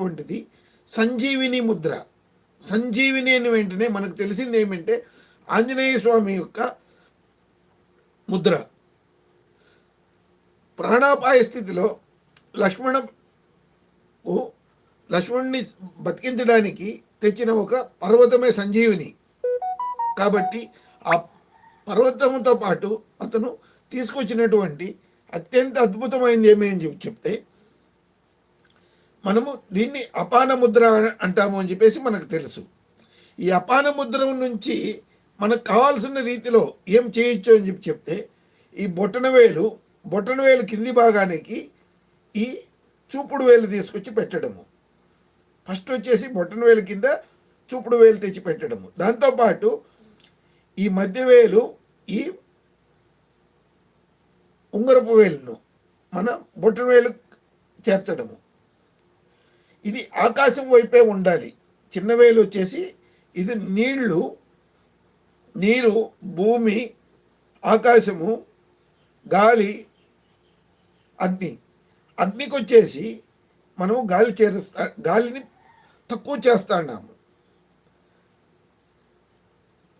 వంటిది సంజీవిని ముద్ర. సంజీవిని అని వెంటనే మనకు తెలిసింది ఏమంటే ఆంజనేయ స్వామి యొక్క ముద్ర. ప్రాణాపాయ స్థితిలో లక్ష్మణ లక్ష్మణ్ణి బతికించడానికి తెచ్చిన ఒక పర్వతమే సంజీవిని. కాబట్టి ఆ పర్వతంతో పాటు అతను తీసుకొచ్చినటువంటి అత్యంత అద్భుతమైనది ఏమేమి అని చెప్తే మనము దీన్ని అపాన ముద్ర అంటాము అని చెప్పేసి మనకు తెలుసు. ఈ అపాన ముద్ర నుంచి మనకు కావాల్సిన రీతిలో ఏం చేయొచ్చు అని చెప్పి చెప్తే ఈ బొటన వేలు బొటన వేలు కింది భాగానికి ఈ చూపుడు వేలు తీసుకొచ్చి పెట్టడము. ఫస్ట్ వచ్చేసి బొటన వేలు కింద చూపుడు వేలు తెచ్చి పెట్టడము. దాంతోపాటు ఈ మధ్య వేలు ఈ ఉంగరపు వేలును మన బొట్టనవేలు వేలు చేర్చడము. ఇది ఆకాశం వైపే ఉండాలి. చిన్న వేలు వచ్చేసి ఇది నీళ్ళు నీరు భూమి ఆకాశము గాలి అగ్ని. అగ్నికి వచ్చేసి మనము గాలి చేరుస్తా గాలిని తక్కువ చేస్తాన్నాము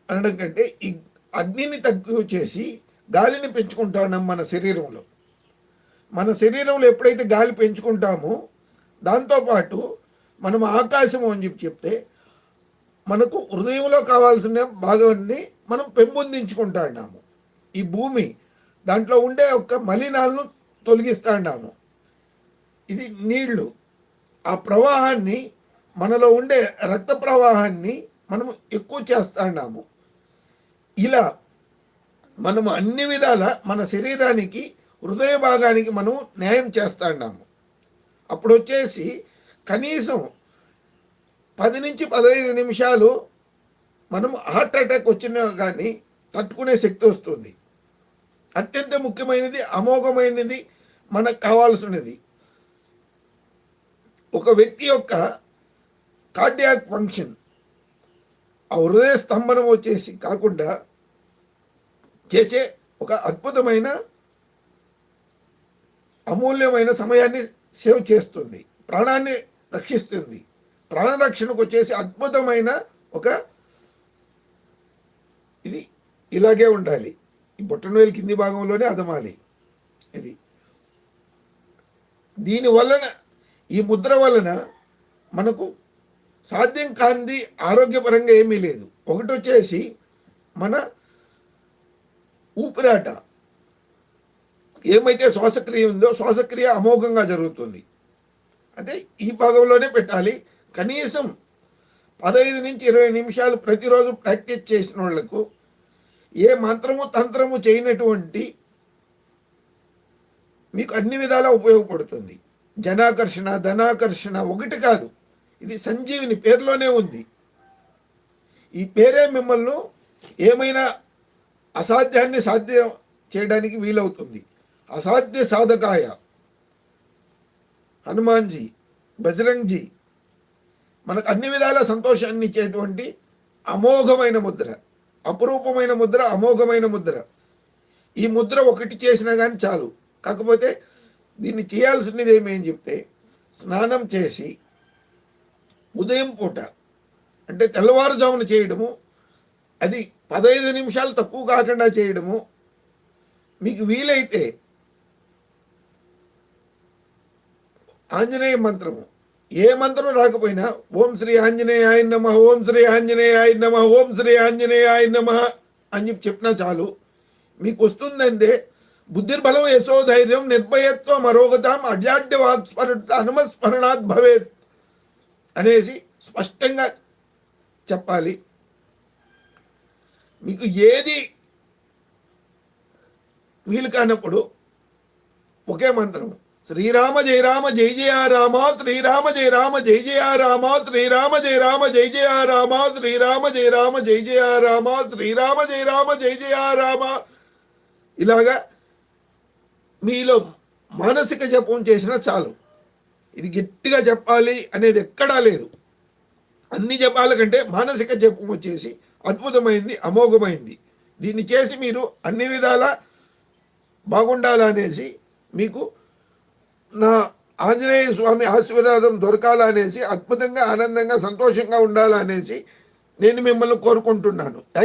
అనడం కంటే ఈ అగ్నిని తక్కువ చేసి గాలిని పెంచుకుంటున్నాం మన శరీరంలో. మన శరీరంలో ఎప్పుడైతే గాలి పెంచుకుంటామో దాంతోపాటు మనం ఆకాశము అని చెప్పి చెప్తే మనకు హృదయంలో కావాల్సిన భాగాన్ని మనం పెంపొందించుకుంటున్నాము ఈ భూమి దాంట్లో ఉండే ఒక మలినాలను తొలగిస్తాడాము. ఇది నీళ్ళు. ఆ ప్రవాహాన్ని మనలో ఉండే రక్త ప్రవాహాన్ని మనం ఎక్కువ చేస్తాడాము. ఇలా మనము అన్ని విధాల మన శరీరానికి హృదయ భాగానికి మనం న్యాయం చేస్తాడాము. అప్పుడు వచ్చేసి కనీసం పది నుంచి పదహైదు నిమిషాలు మనం హార్ట్ అటాక్ వచ్చినా కానీ తట్టుకునే శక్తి వస్తుంది. అత్యంత ముఖ్యమైనది అమోఘమైనది మనకు కావాల్సినది. ఒక వ్యక్తి యొక్క కార్డియాక్ ఫంక్షన్ ఆ హృదయ స్తంభనం వచ్చేసి కాకుండా చేసే ఒక అద్భుతమైన అమూల్యమైన సమయాన్ని సేవ్ చేస్తుంది. ప్రాణాన్ని రక్షిస్తుంది. ప్రాణరక్షణకు వచ్చేసి అద్భుతమైన ఒక ఇది ఇలాగే ఉండాలి. ఈ బొట్టనవేలు కింది భాగంలోనే అదమాలి. ఇది. దీని వలన ఈ ముద్ర వలన మనకు సాధ్యం కాంది ఆరోగ్యపరంగా ఏమీ లేదు. ఒకటి వచ్చేసి మన ఊపిరాట. ఏమైతే శ్వాసక్రియ ఉందో శ్వాసక్రియ అమోఘంగా జరుగుతుంది. అంటే ఈ భాగంలోనే పెట్టాలి. కనీసం పదహైదు నుంచి ఇరవై నిమిషాలు ప్రతిరోజు ప్రాక్టీస్ చేసిన వాళ్ళకు ఏ మంత్రము తంత్రము చేయనటువంటి మీకు అన్ని విధాలా ఉపయోగపడుతుంది. జనాకర్షణ ధనాకర్షణ ఒకటి కాదు. ఇది సంజీవిని పేరులోనే ఉంది. ఈ పేరే మిమ్మల్ని ఏమైనా అసాధ్యాన్ని సాధ్యం చేయడానికి వీలవుతుంది. అసాధ్య సాధకాయ. హనుమాన్జీ బజరంగ్జీ మనకు అన్ని విధాల సంతోషాన్ని ఇచ్చేటువంటి అమోఘమైన ముద్ర అపురూపమైన ముద్ర అమోఘమైన ముద్ర. ఈ ముద్ర ఒకటి చేసినా కానీ చాలు. కాకపోతే దీన్ని చేయాల్సినది ఏమేం చెప్తే స్నానం చేసి ఉదయం పూట అంటే తెల్లవారుజామున చేయడము అది పదహైదు నిమిషాలు తక్కువ కాకుండా చేయడము మీకు వీలైతే ఆంజనేయ మంత్రము. ఏ మంత్రం రాకపోయినా ఓం శ్రీ ఆంజనేయాయ నమ ఓం శ్రీ ఆంజనేయాయ నమ ఓం శ్రీ ఆంజనేయాయ నమ అని చెప్పి చెప్పినా చాలు. మీకు వస్తుందంటే బుద్ధిర్బలం యశోధైర్యం నిర్భయత్వం మరోగతాం అజాడ్య వాక్స్మర అనుమస్మరణాత్ భవేత్ అనేసి స్పష్టంగా చెప్పాలి. మీకు ఏది వీలు కానప్పుడు ఒకే మంత్రము. శ్రీరామ జయ రామ జయ జయ రామ శ్రీరామ జయ రామ జయ జయ రామ శ్రీరామ జయ రామ జయ జయ రామ శ్రీరామ జయ రామ జయ జయ రామ శ్రీరామ జయ రామ జయ జయ రామ. ఇలాగా మీలో మానసిక జపం చేసినా చాలు. ఇది గట్టిగా చెప్పాలి అనేది ఎక్కడా లేదు. అన్ని జపాల కంటే మానసిక జపం వచ్చేసి అద్భుతమైంది అమోఘమైంది. దీన్ని చేసి మీరు అన్ని విధాలా బాగుండాలనేసి మీకు నా ఆంజనేయ స్వామి ఆశీర్వాదం దొరకాలనేసి అద్భుతంగా ఆనందంగా సంతోషంగా ఉండాలనేసి నేను మిమ్మల్ని కోరుకుంటున్నాను. థ్యాంక్